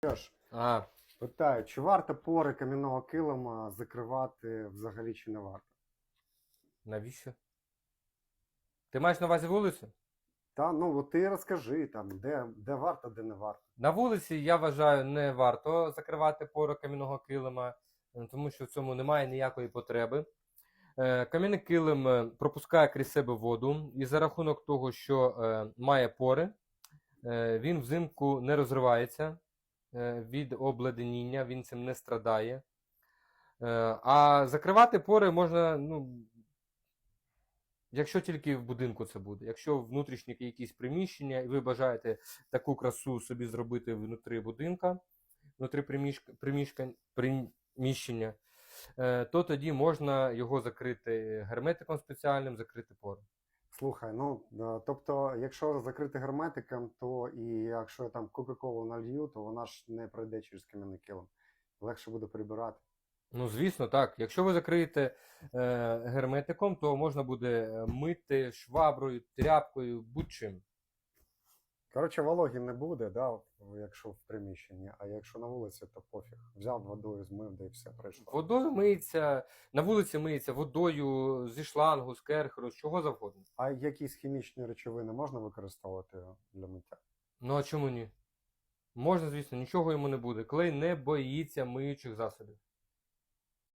Сереж, А, питаю, чи варто пори кам'яного килима закривати взагалі чи не варто? навіщо? Ти маєш на увазі вулицю? Та ну от ти розкажи там, де, де варто, де не варто. На вулиці, я вважаю, не варто закривати пору кам'яного килима, тому що в цьому немає ніякої потреби. Е, Кам'яний килим е, пропускає крізь себе воду, і за рахунок того, що е, має пори, він взимку не розривається від обледеніння, він цим не страдає. Е, А закривати пори можна, ну, якщо тільки в будинку це буде. Якщо внутрішні якісь приміщення, і ви бажаєте таку красу собі зробити внутрі будинка, приміщка- приміщення, е, то тоді можна його закрити герметиком спеціальним, закрити пори. Слухай, ну е, тобто, якщо закрити герметиком, то і якщо я там Кока-Колу налью, то вона ж не пройде через кам'яний килим. Легше буде прибирати. Ну, звісно, так. Якщо ви закриєте е, герметиком, то можна буде е, мити шваброю, тряпкою, будь-чим. Коротше, вологі не буде, да, якщо в приміщенні, а якщо на вулиці, то пофіг. Взяв водою, змив, да і все пройшло. Водою миється, на вулиці миється, водою зі шлангу, з керхеру, з чого завгодно. А якісь хімічні речовини можна використовувати для миття? Ну а чому ні? Можна, звісно, нічого йому не буде. Клей не боїться миючих засобів.